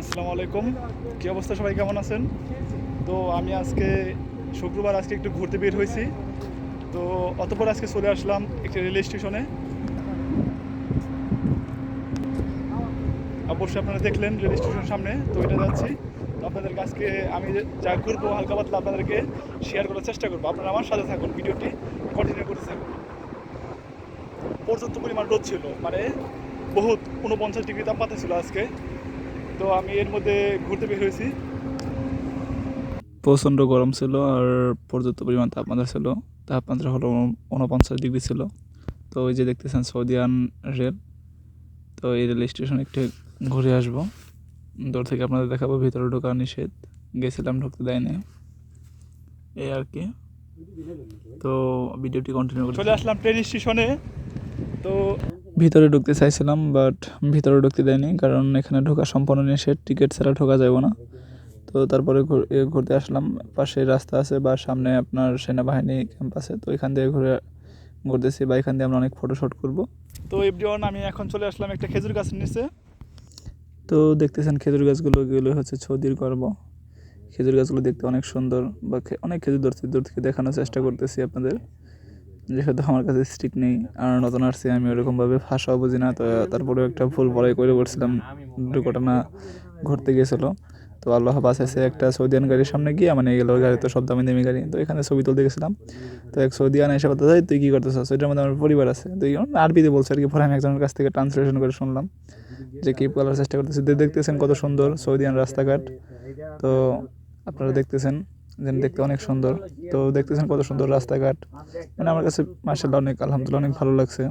আসসালামু আলাইকুম। কী অবস্থা সবাই, কেমন আছেন? তো আমি আজকে শুক্রবার, আজকে একটু ঘুরতে বের হয়েছি। তো অতপর আজকে চলে আসলাম একটি রেল স্টেশনে। অবশ্যই আপনারা দেখলেন রেল স্টেশনের সামনে, তো এটা যাচ্ছি। তো আপনাদেরকে আজকে আমি যা ঘুরবো হালকা পাতলা আপনাদেরকে শেয়ার করার চেষ্টা করব। আপনারা আমার সাথে থাকুন, ভিডিওটি কন্টিনিউ করতে থাকুন। পর্যাপ্ত পরিমাণ রোদ ছিল মানে বহুত উনপঞ্চাশ ডিগ্রি তাপমাত্রা ছিল আজকে। তো আমি এর মধ্যে ঘুরতে বের হয়েছি। প্রচণ্ড গরম ছিল আর পর্যাপ্ত পরিমাণ তাপমাত্রা ছিল। তাপমাত্রা হলো উনপঞ্চাশ ডিগ্রি ছিল। তো ওই যে দেখতেছেন সৌদিয়ান রেল। তো এই রেল স্টেশন একটু ঘুরে আসব। দূর থেকে আপনাদের দেখাবো ভিতরে ঢোকা নিষেধ। গেছিলাম ঢুকতে দেয়নি। এই আর কি। তো ভিডিওটি কন্টিনিউ করে চলে আসলাম ট্রেন স্টেশনে। তো ভিতরে ঢুকতে চাইছিলাম বাট ভিতরে ঢুকতে দেয়নি কারণ এখানে ঢোকা সম্পূর্ণ নিষেধ টিকিট ছাড়া ঢোকা যাবে না। তো তারপরে ঘুরতে আসলাম পাশে রাস্তা আছে বা সামনে আপনার সেনাবাহিনী ক্যাম্প আছে তো এখান দিয়ে ঘুরে ঘুরতেছি বা এখান দিয়ে আমরা অনেক ফটো শ্যুট করব। তো এভরিওয়ান আমি এখন চলে আসলাম একটা খেজুর গাছের নিচে। তো দেখতেছেন খেজুর গাছগুলো এগুলো হচ্ছে সৌদির গর্ব খেজুর গাছগুলো দেখতে অনেক সুন্দর বা অনেক খেজুর দূর থেকে দেখানোর চেষ্টা করতেছি আপনাদের। যেহেতু আমার কাছে স্টিক নেই, আর নতুন আসছি, আমি ওরকমভাবে ভাষাও বুঝি না, তো তারপরেও একটা ভুল বড়াই করে পড়ছিলাম দুর্ঘটনা ঘটতে গিয়েছিল। তো আল্লাহ বাঁচাইছে একটা সৌদিয়ান গাড়ির সামনে গিয়ে মানে গেল গাড়ি তো সব দামি দামি গাড়ি, তো এখানে ছবি তুলতে গেছিলাম। তো এক সৌদিয়ান এসে বলতে তুই কী করতেছিস? ওইটার মধ্যে আমার পরিবার আছে তুই আরবিতে বলছে আর কি, পরে আমি একজনের কাছ থেকে ট্রান্সলেশন করে শুনলাম, যে কিপ করার চেষ্টা করতেছি। দেখতেছেন কত সুন্দর সৌদিয়ান রাস্তাঘাট। তো আপনারা দেখতেছেন যে দেখতে অনেক সুন্দর। তো দেখতেছেন কত সুন্দর রাস্তাঘাট। মানে আমার কাছে মার্শাল্লাহ অনেক, আলহামদুলিল্লাহ অনেক ভালো লাগছে।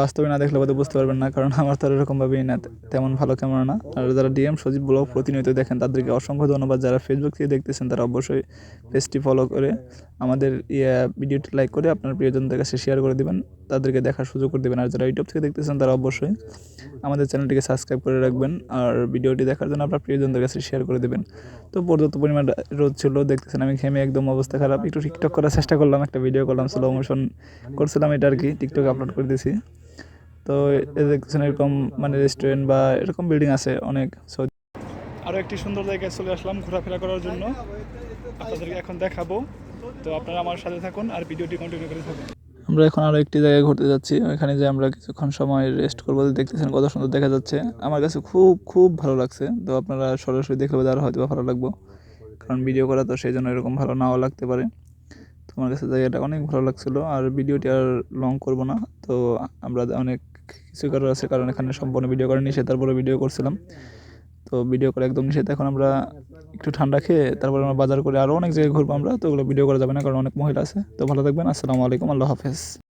বাস্তবে না দেখলে হয়তো বুঝতে পারবেন না, কারণ আমার তো এরকমভাবেই না, তেমন ভালো ক্যামেরা না। আর যারা ডিএম সজীব ব্লগ প্রতিনিয়ত দেখেন, তাদেরকে অসংখ্য ধন্যবাদ। যারা ফেসবুক থেকে দেখতেছেন, তারা অবশ্যই পেজটি ফলো করে আমাদের ইয়ে ভিডিওটি লাইক করে আপনার প্রিয়জনদের কাছে শেয়ার করে দেবেন। তাদেরকে দেখার সুযোগ করে দেবেন। আর যারা ইউটিউব থেকে দেখতেছেন, তারা অবশ্যই আমাদের চ্যানেলটিকে সাবস্ক্রাইব করে রাখবেন। আর ভিডিওটি দেখার জন্য আপনার প্রিয়জনদের কাছে শেয়ার করে দেবেন। তো পর্যাপ্ত পরিমাণ রোদ ছিল, দেখতেছেন আমি ঘেমে একদম অবস্থা খারাপ। একটু টিকটক করার চেষ্টা করলাম, একটা ভিডিও করলাম স্লো মোশন করছিলাম এটা আর কি টিকটকে আপলোড করে দিয়েছি। তো দেখতেছেন এরকম মানে রেস্টুরেন্ট বা এরকম বিল্ডিং আছে অনেক। আরও একটি সুন্দর জায়গায় চলে আসলাম ঘোরাফেরা করার জন্য। আপনাদেরকে এখন দেখাবো। তো আপনারা আমার সাথে থাকুন আর ভিডিওটি কন্টিনিউ করে থাকুন। আমরা এখন আরও একটি জায়গায় ঘুরতে যাচ্ছি। ওইখানে যে আমরা কিছুক্ষণ সময় রেস্ট করব দেখতেছেন কত সুন্দর দেখা যাচ্ছে। আমার কাছে খুব খুব ভালো লাগছে। তো আপনারা সরাসরি দেখলে আরও হয়তো ভালো লাগবো। কারণ ভিডিও করা তো সেই জন্য এরকম ভালো নাও লাগতে পারে। তো আমার কাছে জায়গাটা অনেক ভালো লাগছিল। আর ভিডিওটি আর লং করব না। তো আমরা অনেক কিছু করার আছে। কারণ এখানে সম্পূর্ণ ভিডিও করা সে তারপরে ভিডিও করছিলাম। তো ভিডিও করে একদম নিষেধ। এখন আমরা একটু ঠান্ডা খেয়ে তারপরে আমরা বাজার করে আরও অনেক জায়গায় ঘুরবো আমরা, তো ওগুলো ভিডিও করা যাবে না কারণ অনেক মহিলা আছে। তো ভালো থাকবেন, আসসালামু আলাইকুম, আল্লাহ হাফেজ।